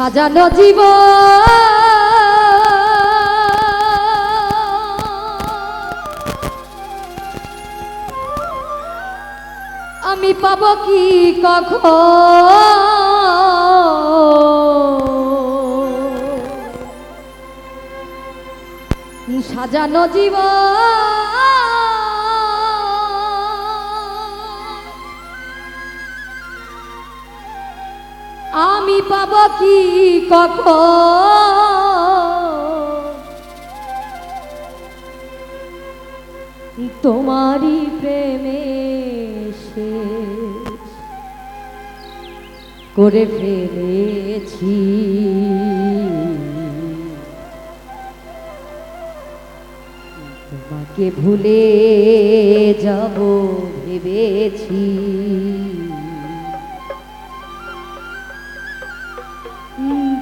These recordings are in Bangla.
সাজানো জীব আমি পাব কি কখন? সাজানো জীব পাব কি কখন? তোমারই প্রেমে শেষ করে ফেলেছি। তোমাকে ভুলে যাব ভেবেছি।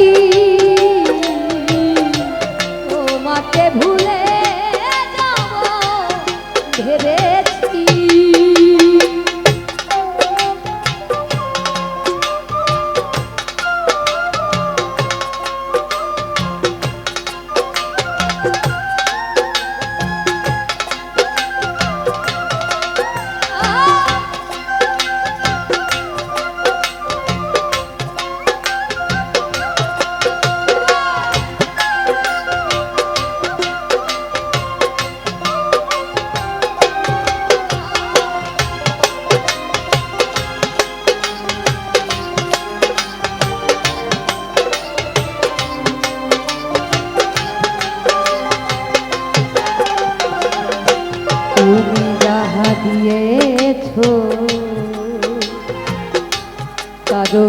ভেবেছি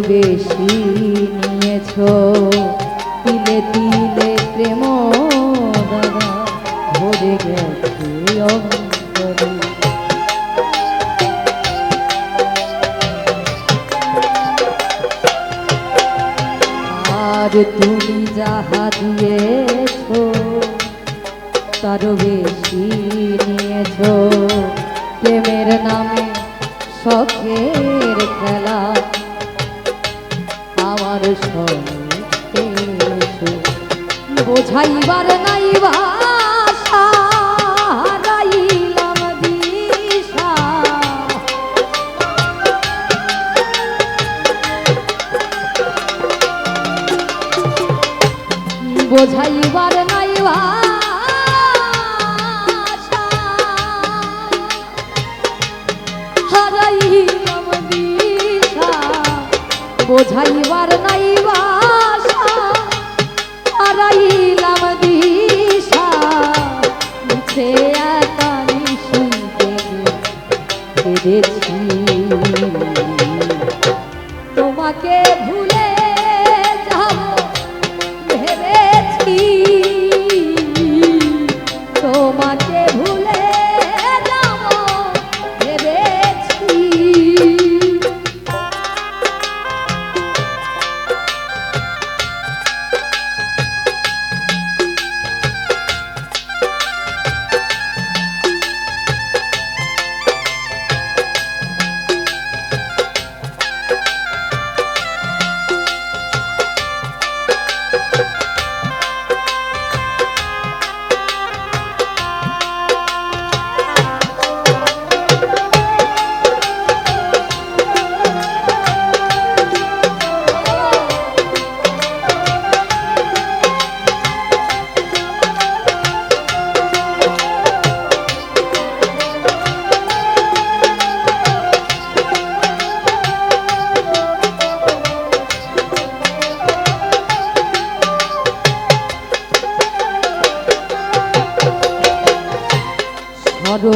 বেশি নিয়েছ তিলে তিলে প্রেম দাদা, ভরে গেছে আর তুমি যাহা দিয়েছ, তারও বেশি নিয়েছ প্রেমের নামে শখের খেলা। বোঝাইবার নাই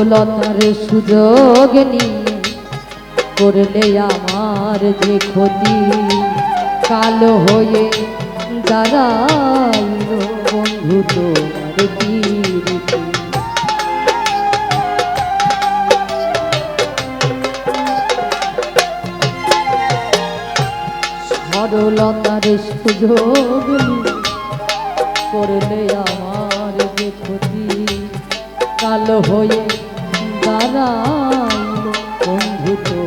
সরলতার সুযোগ নিয়ে করলে আমার যে ক্ষতি, কালো হয়ে দাঁড়াইল বন্ধু তোমার সরলতার সুযোগ করলে আমার যে ক্ষতি, কালো হয়ে দাঁড়াইল বন্ধু তোমার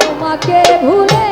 তোমাকে ভুলে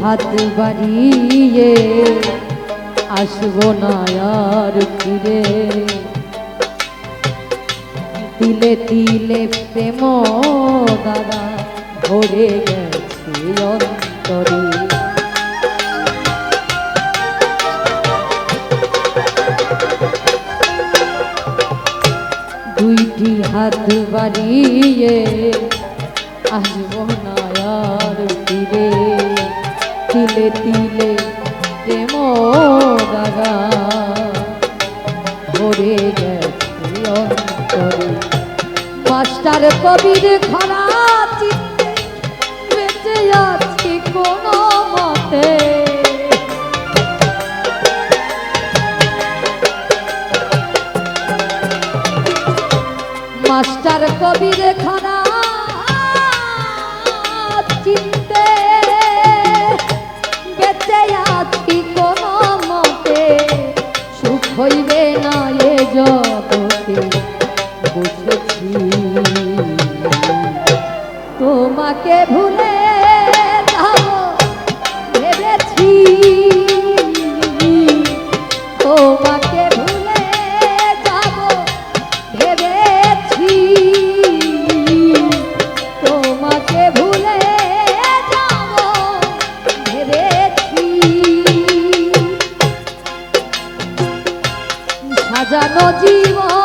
হাত বাড়িয়ে আসব না আর ফিরে তিলে তিলে প্রেম দাদা, ভরে গেছে অন্তরে। দুইটি হাত বাড়িয়ে আসব না তিলে তিলে প্রেম দাগা ভরে গেছে মাস্টার কবির খরা বেঁচে আছি কোনো মতে। মাস্টার কবির চিনতে সাজানো জীবন